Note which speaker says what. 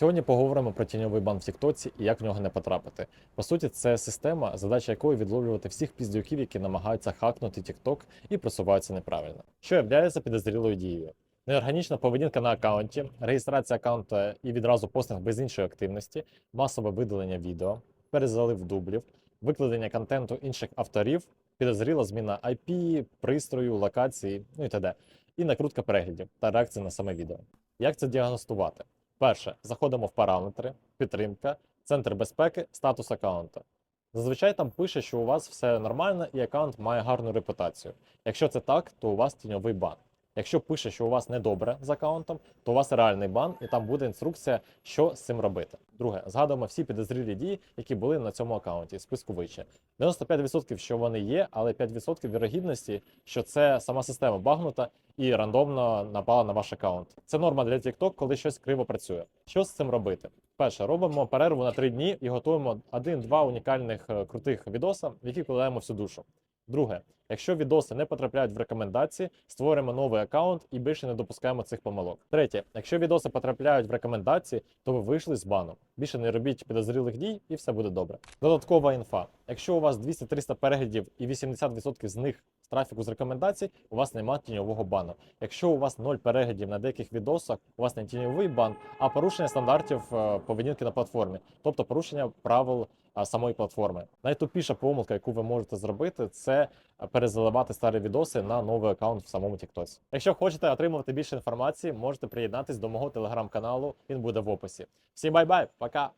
Speaker 1: Сьогодні поговоримо про тіньовий бан в Тіктоці і як в нього не потрапити. По суті, це система, задача якої відловлювати всіх піздюків, які намагаються хакнути TikTok і просуваються неправильно. Що являється підозрілою дією? Неорганічна поведінка на аккаунті, реєстрація аккаунту і відразу постинг без іншої активності, масове видалення відео, перезалив дублів, викладення контенту інших авторів, підозріла зміна IP, пристрою, локації, ну і т.д. І накрутка переглядів та реакції на саме відео. Як це діагностувати? Перше, заходимо в параметри, підтримка, центр безпеки, статус аккаунту. Зазвичай там пише, що у вас все нормально і аккаунт має гарну репутацію. Якщо це так, то у вас тіньовий бан. Якщо пише, що у вас недобре з аккаунтом, то у вас реальний бан, і там буде інструкція, що з цим робити. Друге, згадуємо всі підозрілі дії, які були на цьому аккаунті, списку вище. 95% що вони є, але 5% вірогідності, що це сама система багнута і рандомно напала на ваш аккаунт. Це норма для TikTok, коли щось криво працює. Що з цим робити? Перше, робимо перерву на 3 дні і готуємо один-два унікальних е, крутих відоса, в які вкладаємо всю душу. Друге, якщо відоси не потрапляють в рекомендації, створюємо новий аккаунт і більше не допускаємо цих помилок. Третє, якщо відоси потрапляють в рекомендації, то ви вийшли з бану. Більше не робіть підозрілих дій і все буде добре. Додаткова інфа. Якщо у вас 200-300 переглядів і 80% з них з трафіку з рекомендацій, у вас немає тіньового бану. Якщо у вас 0 переглядів на деяких відосах, у вас не тіньовий бан, а порушення стандартів е, поведінки на платформі, тобто порушення правил самої платформи. Найтупіша помилка, яку ви можете зробити, це е, перезаливати старі відоси на новий аккаунт в самому TikTok. Якщо хочете отримувати більше інформації, можете приєднатись до мого телеграм-каналу. Він буде в описі. Всім бай-бай, пока!